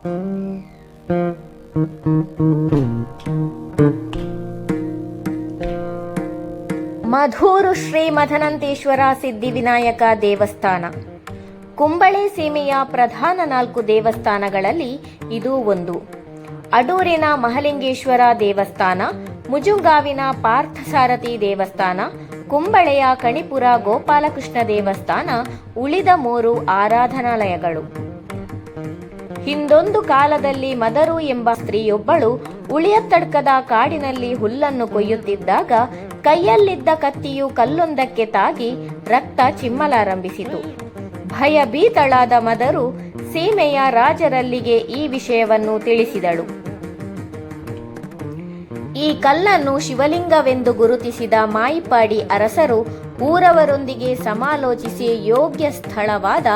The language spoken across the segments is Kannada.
ಮಧೂರು ಶ್ರೀ ಮಧನಂತೇಶ್ವರ ಸಿದ್ಧಿವಿನಾಯಕ ದೇವಸ್ಥಾನ. ಕುಂಬಳೆ ಸೀಮೆಯ ಪ್ರಧಾನ ನಾಲ್ಕು ದೇವಸ್ಥಾನಗಳಲ್ಲಿ ಇದು ಒಂದು. ಅಡೂರಿನ ಮಹಲಿಂಗೇಶ್ವರ ದೇವಸ್ಥಾನ, ಮುಜುಂಗಾವಿನ ಪಾರ್ಥಸಾರಥಿ ದೇವಸ್ಥಾನ, ಕುಂಬಳೆಯ ಕಣಿಪುರ ಗೋಪಾಲಕೃಷ್ಣ ದೇವಸ್ಥಾನ, ಉಳಿದ ಮೂರು ಆರಾಧನಾಲಯಗಳು. ಹಿಂದೊಂದು ಕಾಲದಲ್ಲಿ ಮದರು ಎಂಬ ಸ್ತ್ರೀಯೊಬ್ಬಳು ಉಳಿಯತ್ತಡ್ಕದ ಕಾಡಿನಲ್ಲಿ ಹುಲ್ಲನ್ನು ಕೊಯ್ಯುತ್ತಿದ್ದಾಗ ಕೈಯಲ್ಲಿದ್ದ ಕತ್ತಿಯು ಕಲ್ಲೊಂದಕ್ಕೆ ತಾಗಿ ರಕ್ತ ಚಿಮ್ಮಲಾರಂಭಿಸಿತು. ಭಯಭೀತಳಾದ ಮದರು ಸೀಮೆಯ ರಾಜರಲ್ಲಿಗೆ ಈ ವಿಷಯವನ್ನು ತಿಳಿಸಿದಳು. ಈ ಕಲ್ಲನ್ನು ಶಿವಲಿಂಗವೆಂದು ಗುರುತಿಸಿದ ಮಾಯಿಪಾಡಿ ಅರಸರು ಊರವರೊಂದಿಗೆ ಸಮಾಲೋಚಿಸಿ ಯೋಗ್ಯ ಸ್ಥಳವಾದ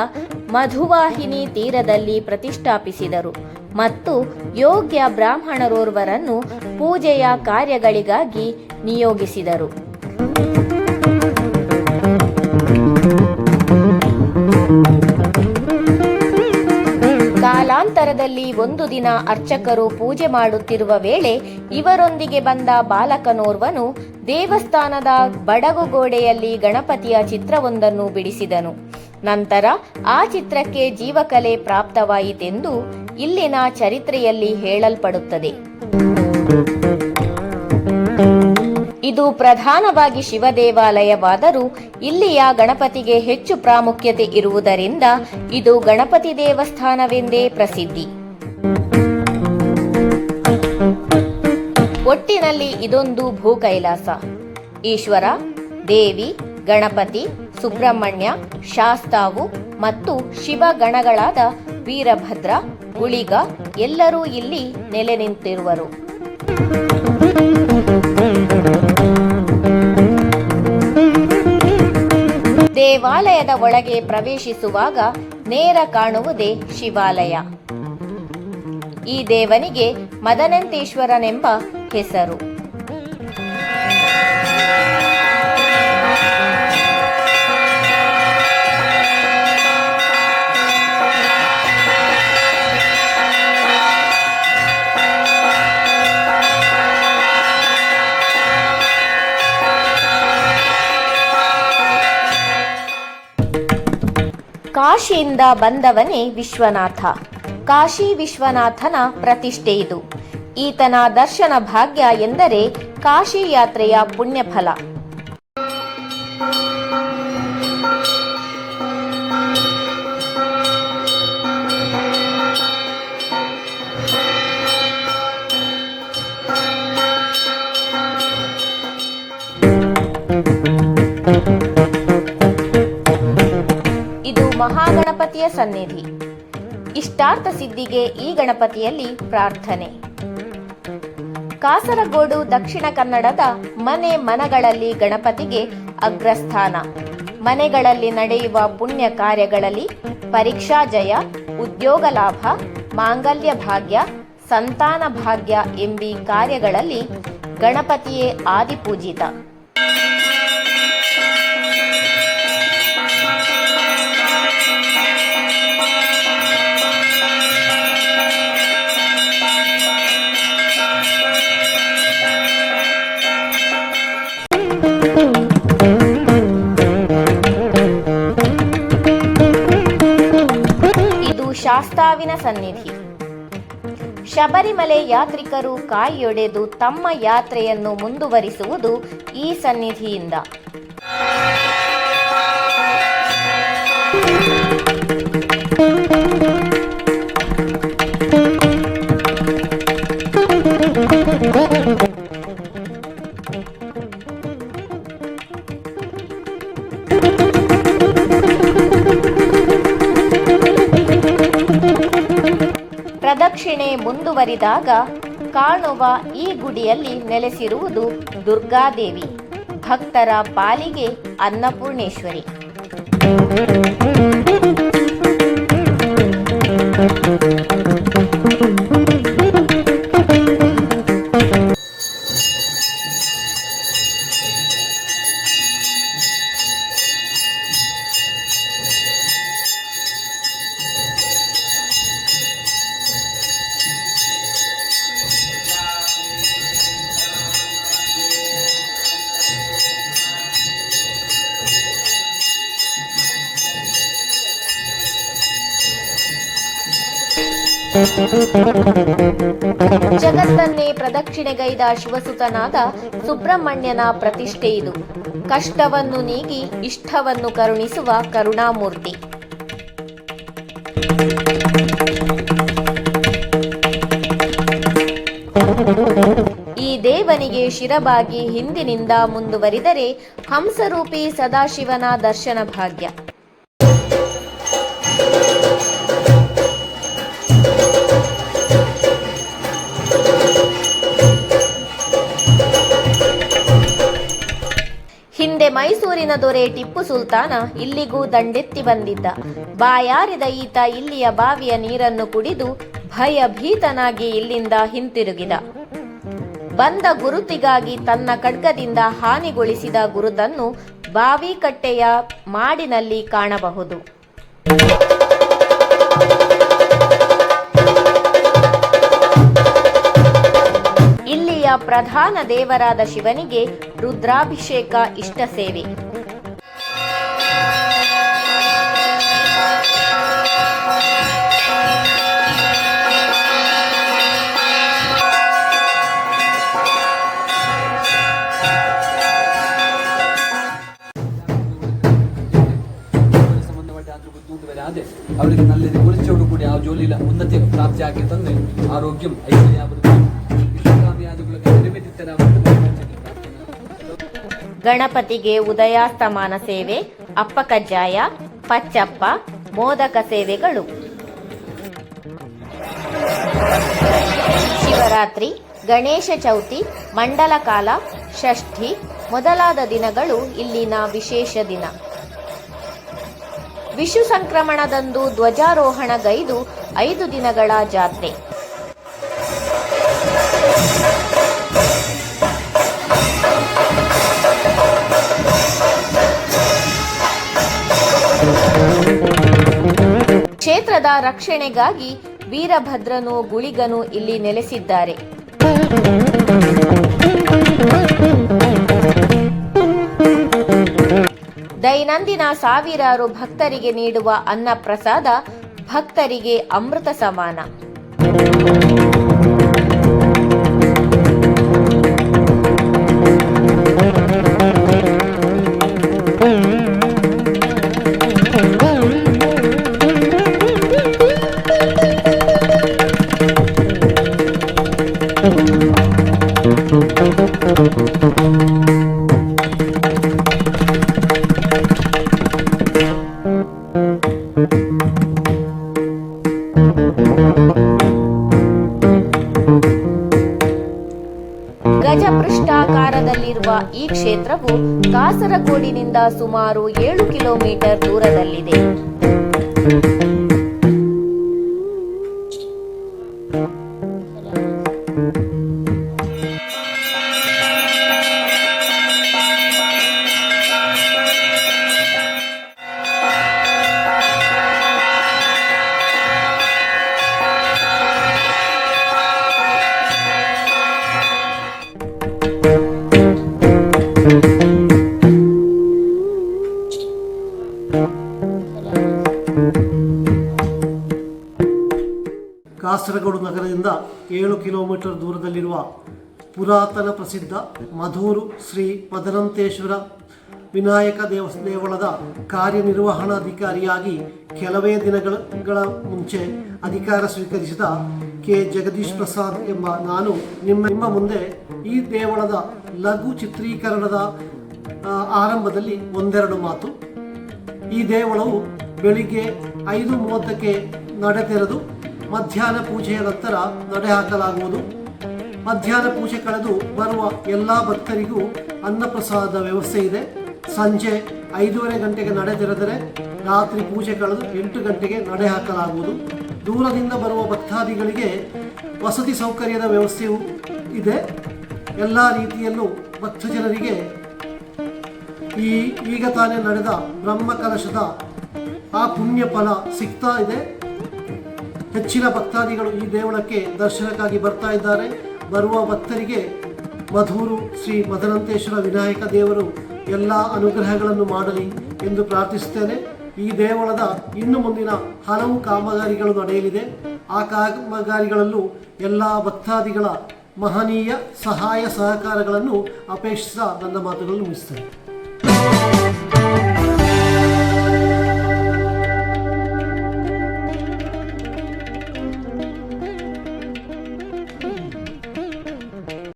ಮಧುವಾಹಿನಿ ತೀರದಲ್ಲಿ ಪ್ರತಿಷ್ಠಾಪಿಸಿದರು ಮತ್ತು ಯೋಗ್ಯ ಬ್ರಾಹ್ಮಣರೋರ್ವರನ್ನು ಪೂಜೆಯ ಕಾರ್ಯಗಳಿಗಾಗಿ ನಿಯೋಗಿಸಿದರು. ಕಾಲಾಂತರದಲ್ಲಿ ಒಂದು ದಿನ ಅರ್ಚಕರು ಪೂಜೆ ಮಾಡುತ್ತಿರುವ ವೇಳೆ ಇವರೊಂದಿಗೆ ಬಂದ ಬಾಲಕನೋರ್ವನು ದೇವಸ್ಥಾನದ ಬಡಗು ಗೋಡೆಯಲ್ಲಿ ಗಣಪತಿಯ ಚಿತ್ರವೊಂದನ್ನು ಬಿಡಿಸಿದನು. ನಂತರ ಆ ಚಿತ್ರಕ್ಕೆ ಜೀವಕಲೆ ಪ್ರಾಪ್ತವಾಯಿತೆಂದು ಇಲ್ಲಿನ ಚರಿತ್ರೆಯಲ್ಲಿ ಹೇಳಲ್ಪಡುತ್ತದೆ. ಇದು ಪ್ರಧಾನವಾಗಿ ಶಿವ ದೇವಾಲಯವಾದರೂ ಇಲ್ಲಿಯ ಗಣಪತಿಗೆ ಹೆಚ್ಚು ಪ್ರಾಮುಖ್ಯತೆ ಇರುವುದರಿಂದ ಇದು ಗಣಪತಿ ದೇವಸ್ಥಾನವೆಂದೇ ಪ್ರಸಿದ್ಧಿ. ಒಟ್ಟಿನಲ್ಲಿ ಇದೊಂದು ಭೂ ಕೈಲಾಸ ಈಶ್ವರ, ದೇವಿ, ಗಣಪತಿ, ಸುಬ್ರಹ್ಮಣ್ಯ, ಶಾಸ್ತಾವು ಮತ್ತು ಶಿವ ಗಣಗಳಾದ ವೀರಭದ್ರ ಗುಳಿಗ ಎಲ್ಲರೂ ಇಲ್ಲಿ ನೆಲೆ ನಿಂತಿರುವರು. ದೇವಾಲಯದ ಒಳಗೆ ಪ್ರವೇಶಿಸುವಾಗ ನೇರ ಕಾಣುವುದೇ ಶಿವಾಲಯ. ಈ ದೇವನಿಗೆ ಮದನಂತೇಶ್ವರನೆಂಬ ಹೆಸರು ಕಾಶಿಯಿಂದ ಬಂದವನೇ ವಿಶ್ವನಾಥ. ಕಾಶಿ ವಿಶ್ವನಾಥನ ಪ್ರತಿಷ್ಠೆ ಇದು. ಈತನ ದರ್ಶನ ಭಾಗ್ಯ ಎಂದರೆ ಕಾಶಿ ಯಾತ್ರೆಯ ಪುಣ್ಯಫಲ. ಇದು ಮಹಾಗಣಪತಿಯ ಸನ್ನಿಧಿ. ಇಷ್ಟಾರ್ಥ ಸಿದ್ಧಿಗೆ ಈ ಗಣಪತಿಯಲ್ಲಿ ಪ್ರಾರ್ಥನೆ. ಕಾಸರಗೋಡು ದಕ್ಷಿಣ ಕನ್ನಡದ ಮನೆ ಮನಗಳಲ್ಲಿ ಗಣಪತಿಗೆ ಅಗ್ರಸ್ಥಾನ. ಮನೆಗಳಲ್ಲಿ ನಡೆಯುವ ಪುಣ್ಯ ಕಾರ್ಯಗಳಲ್ಲಿ ಪರೀಕ್ಷಾ ಜಯ, ಉದ್ಯೋಗ ಲಾಭ, ಮಾಂಗಲ್ಯ ಭಾಗ್ಯ, ಸಂತಾನ ಭಾಗ್ಯ ಎಂಬಿ ಕಾರ್ಯಗಳಲ್ಲಿ ಗಣಪತಿಯೇ ಆದಿಪೂಜಿತ. ಶಾಸ್ತಾವಿನ ಸನ್ನಿಧಿ. ಶಬರಿಮಲೆ ಯಾತ್ರಿಕರು ಕಾಯಿಯೊಡೆದು ತಮ್ಮ ಯಾತ್ರೆಯನ್ನು ಮುಂದುವರಿಸುವುದು ಈ ಸನ್ನಿಧಿಯಿಂದ. ಪ್ರದಕ್ಷಿಣೆ ಮುಂದುವರಿದಾಗ ಕಾಣುವ ಈ ಗುಡಿಯಲ್ಲಿ ನೆಲೆಸಿರುವುದು ದುರ್ಗಾದೇವಿ ಭಕ್ತರ ಪಾಲಿಗೆ ಅನ್ನಪೂರ್ಣೇಶ್ವರಿ. ಜಗತ್ತನ್ನೇ ಪ್ರದಕ್ಷಿಣೆಗೈದ ಶಿವಸುತನಾದ ಸುಬ್ರಹ್ಮಣ್ಯನ ಪ್ರತಿಷ್ಠೆ ಇದು. ಕಷ್ಟವನ್ನು ನೀಗಿ ಇಷ್ಟವನ್ನು ಕರುಣಿಸುವ ಕರುಣಾಮೂರ್ತಿ. ಈ ದೇವನಿಗೆ ಶಿರಬಾಗಿ ಹಿಂದಿನಿಂದ ಮುಂದುವರಿದರೆ ಹಂಸರೂಪಿ ಸದಾಶಿವನ ದರ್ಶನ ಭಾಗ್ಯ. ಮೈಸೂರಿನ ದೊರೆ ಟಿಪ್ಪು ಸುಲ್ತಾನ ಇಲ್ಲಿಗೂ ದಂಡೆತ್ತಿ ಬಂದಿದ್ದ. ಬಾಯಾರಿದ ಈತ ಇಲ್ಲಿಯ ಬಾವಿಯ ನೀರನ್ನು ಕುಡಿದು ಭಯಭೀತನಾಗಿ ಇಲ್ಲಿಂದ ಹಿಂತಿರುಗಿದ. ಬಂದ ಗುರುತಿಗಾಗಿ ತನ್ನ ಖಡ್ಗದಿಂದ ಹಾನಿಗೊಳಿಸಿದ ಗುರುತನ್ನು ಬಾವಿ ಕಟ್ಟೆಯ ಮಾಡಿನಲ್ಲಿ ಕಾಣಬಹುದು. ಇಲ್ಲಿಯ ಪ್ರಧಾನ ದೇವರಾದ ಶಿವನಿಗೆ ರುದ್ರಾಭಿಷೇಕ ಇಷ್ಟ ಸೇವೆ. ಆದ್ರೆ ಅವರಿಗೆ ನಲ್ಲದೆ. ಕುಳಿಚೋಡು ಕೂಡ ಆ ಇಲ್ಲ ಉನ್ನತಿ ಪ್ರಾಪ್ತಿ ಆಗಿ ತಂದ್ರೆ ಆರೋಗ್ಯಂ ಐಶ್ವರ್ಯ ಗಣಪತಿಗೆ ಉದಯಾಸ್ತಮಾನ ಸೇವೆ, ಅಪ್ಪ ಕಜ್ಜಾಯ, ಪಚ್ಚಪ್ಪ, ಮೋದಕ ಸೇವೆಗಳು. ಶಿವರಾತ್ರಿ, ಗಣೇಶ ಚೌತಿ, ಮಂಡಲಕಾಲ, ಷಷ್ಠಿ ಮೊದಲಾದ ದಿನಗಳು ಇಲ್ಲಿನ ವಿಶೇಷ ದಿನ. ವಿಷು ಸಂಕ್ರಮಣದಂದು ಧ್ವಜಾರೋಹಣಗೈದು ಐದು ದಿನಗಳ ಜಾತ್ರೆ. ಕ್ಷೇತ್ರದ ರಕ್ಷಣೆಗಾಗಿ ವೀರಭದ್ರನು ಗುಳಿಗನು ಇಲ್ಲಿ ನೆಲೆಸಿದ್ದಾರೆ. ದೈನಂದಿನ ಸಾವಿರಾರು ಭಕ್ತರಿಗೆ ನೀಡುವ ಅನ್ನ ಪ್ರಸಾದ ಭಕ್ತರಿಗೆ ಅಮೃತ ಸಮಾನ. ಈ ಕ್ಷೇತ್ರವು ಕಾಸರಗೋಡಿನಿಂದ ಸುಮಾರು ಏಳು ಕಿಲೋಮೀಟರ್ ದೂರದಲ್ಲಿದೆ. ಕಾಸರಗೋಡು ನಗರದಿಂದ ಏಳು ಕಿಲೋಮೀಟರ್ ದೂರದಲ್ಲಿರುವ ಪುರಾತನ ಪ್ರಸಿದ್ಧ ಮಧೂರು ಶ್ರೀ ಪದನಂತೇಶ್ವರ ವಿನಾಯಕ ದೇವ ದೇವಳದ ಕಾರ್ಯನಿರ್ವಹಣಾಧಿಕಾರಿಯಾಗಿ ಕೆಲವೇ ದಿನಗಳ ಮುಂಚೆ ಅಧಿಕಾರ ಸ್ವೀಕರಿಸಿದ ಕೆ. ಜಗದೀಶ್ ಪ್ರಸಾದ್ ಎಂಬ ನಾನು ನಿಮ್ಮ ನಿಮ್ಮ ಮುಂದೆ ಈ ದೇವಳದ ಲಘು ಚಿತ್ರೀಕರಣದ ಆರಂಭದಲ್ಲಿ ಒಂದೆರಡು ಮಾತು. ಈ ದೇವಳವು ಬೆಳಿಗ್ಗೆ ಐದು ಮೂವತ್ತಕ್ಕೆ ನಡೆ ತೆರೆದು ಮಧ್ಯಾಹ್ನ ಪೂಜೆಯ ನಂತರ ನಡೆ ಹಾಕಲಾಗುವುದು ಮಧ್ಯಾಹ್ನ ಪೂಜೆ ಕಳೆದು ಬರುವ ಎಲ್ಲ ಭಕ್ತರಿಗೂ ಅನ್ನಪ್ರಸಾದದ ವ್ಯವಸ್ಥೆ ಇದೆ. ಸಂಜೆ ಐದೂವರೆ ಗಂಟೆಗೆ ನಡೆ ತೆರೆದರೆ ರಾತ್ರಿ ಪೂಜೆ ಕಳೆದು ಎಂಟು ಗಂಟೆಗೆ ನಡೆ ಹಾಕಲಾಗುವುದು ದೂರದಿಂದ ಬರುವ ಭಕ್ತಾದಿಗಳಿಗೆ ವಸತಿ ಸೌಕರ್ಯದ ವ್ಯವಸ್ಥೆಯೂ ಇದೆ. ಎಲ್ಲ ರೀತಿಯಲ್ಲೂ ಭಕ್ತ ಜನರಿಗೆ ಈ ಈಗ ತಾನೇ ನಡೆದ ಬ್ರಹ್ಮ ಕಲಶದ ಆ ಪುಣ್ಯ ಫಲ ಸಿಗ್ತಾ ಇದೆ. ಹೆಚ್ಚಿನ ಭಕ್ತಾದಿಗಳು ಈ ದೇವಳಕ್ಕೆ ದರ್ಶನಕ್ಕಾಗಿ ಬರ್ತಾ ಇದ್ದಾರೆ. ಬರುವ ಭಕ್ತರಿಗೆ ಮಧೂರು ಶ್ರೀ ಮದನಂತೇಶ್ವರ ವಿನಾಯಕ ದೇವರು ಎಲ್ಲ ಅನುಗ್ರಹಗಳನ್ನು ಮಾಡಲಿ ಎಂದು ಪ್ರಾರ್ಥಿಸುತ್ತೇನೆ. ಈ ದೇವಳದ ಇನ್ನು ಮುಂದಿನ ಹಲವು ಕಾಮಗಾರಿಗಳು ನಡೆಯಲಿದೆ. ಆ ಕಾಮಗಾರಿಗಳಲ್ಲೂ ಎಲ್ಲ ಭಕ್ತಾದಿಗಳ ಮಹನೀಯ ಸಹಾಯ ಸಹಕಾರಗಳನ್ನು ಅಪೇಕ್ಷಿಸ ನನ್ನ ಮಾತುಗಳನ್ನು ಮುಗಿಸ್ತೇನೆ.